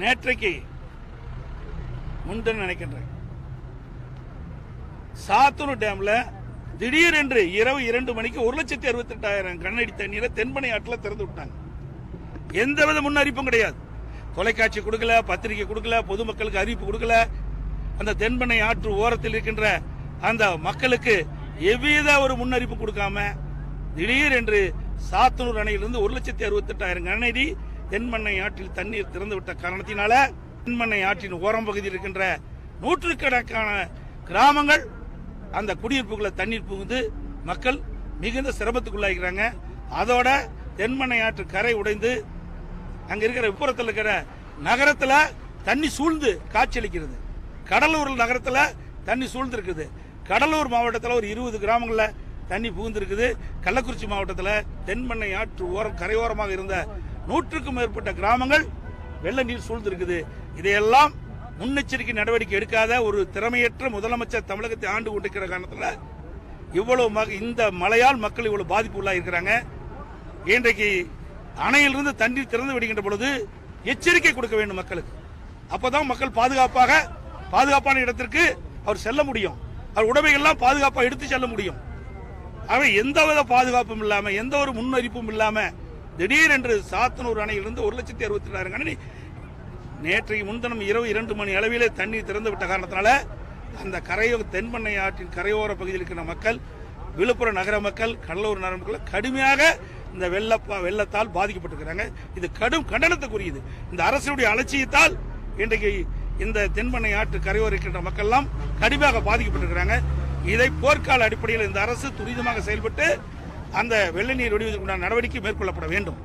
நேற்றைக்கு முன்தினம் நினைக்கின்றேன். சாத்தூர் டேம்ல திடீரென்று இரவு இரண்டு மணிக்கு ஒரு லட்சத்தி அறுபத்தி எட்டாயிரம் கண்ணடி தண்ணீரை தென்பனை ஆற்றில் திறந்து விட்டாங்க. எந்தவித முன்னறிப்பும் கிடையாது. தொலைக்காட்சி கொடுக்கல பத்திரிகை கொடுக்கல பொதுமக்களுக்கு அறிவிப்பு கொடுக்கல. அந்த தென்பனை ஆற்று ஓரத்தில் இருக்கின்ற அந்த மக்களுக்கு எவ்வித ஒரு முன்னறிப்பு கொடுக்காம திடீரென்று சாத்தனூர் அணையிலிருந்து ஒரு லட்சத்தி அறுபத்தி எட்டாயிரம் கனஅடி தென்மண்ணை ஆற்றில் தண்ணீர் திறந்து விட்ட காரணத்தினால தென்மண்ணை ஆற்றின் ஓரம் பகுதியில் இருக்கின்ற நூற்றுக்கணக்கான கிராமங்கள் அந்த குடியிருப்புகளை தண்ணீர் புகுந்து மக்கள் மிகுந்த சிரமத்துக்குள்ளாகிறாங்க. அதோட தென்மண்ணை ஆற்று கரை உடைந்து அங்க இருக்கிற விப்புறத்தில் இருக்கிற நகரத்துல தண்ணி சூழ்ந்து காட்சியளிக்கிறது. கடலூர் நகரத்துல தண்ணி சூழ்ந்து இருக்குது கடலூர் மாவட்டத்தில் ஒரு இருபது கிராமங்களில் தண்ணி புகுந்திருக்குது. கள்ளக்குறிச்சி மாவட்டத்தில் தென்மண்ணை ஆற்று ஓரம் கரையோரமாக இருந்த நூற்றுக்கும் மேற்பட்ட கிராமங்கள் வெள்ள நீர் சூழ்ந்திருக்குது. இதையெல்லாம் முன்னெச்சரிக்கை நடவடிக்கை எடுக்காத ஒரு திறமையற்ற முதலமைச்சர் தமிழகத்தை ஆண்டு கொண்டிருக்கிற காரணத்தில் இவ்வளவு மக- இந்த மழையால் மக்கள் இவ்வளவு பாதிப்பு உள்ளாயிருக்கிறாங்க இன்றைக்கு அணையிலிருந்து தண்ணீர் திறந்து விடுகின்ற பொழுது எச்சரிக்கை கொடுக்க வேண்டும் மக்களுக்கு. அப்பதான் மக்கள் பாதுகாப்பாக பாதுகாப்பான இடத்திற்கு அவர் செல்ல முடியும். அவர் உடமைகள்லாம் பாதுகாப்பாக எடுத்து செல்ல முடியும். அவை எந்தவித பாதுகாப்பும் இல்லாமல் எந்த ஒரு முன்னறிப்பும் இல்லாமல் திடீரென்று சாத்தனூர் அணையிலிருந்து ஒரு லட்சத்தி அறுபத்தி ரெண்டாயிரம் கணனி நேற்றைக்கு முன்தினம் இரவு இரண்டு மணி அளவிலே தண்ணீர் திறந்து விட்ட காரணத்தினால அந்த கரையோ தென்பண்ணை ஆற்றின் கரையோர பகுதியில் இருக்கிற மக்கள் விழுப்புரம் நகர மக்கள் கடலூர் நகர மக்கள் கடுமையாக இந்த வெள்ளப்பா வெள்ளத்தால் பாதிக்கப்பட்டிருக்கிறாங்க. இது கடும் கண்டனத்துக்குரியது. இந்த அரசுடைய அலட்சியத்தால் இன்றைக்கு இந்த தென்பண்ணை ஆற்று கரையோர இருக்கின்ற மக்கள் எல்லாம் கடுமையாக பாதிக்கப்பட்டிருக்கிறாங்க. இதை போர்க்கால அடிப்படையில் இந்த அரசு துரிதமாக செயல்பட்டு அந்த வெள்ள நீர் வடிவதற்குண்டான நடவடிக்கை மேற்கொள்ளப்பட வேண்டும்.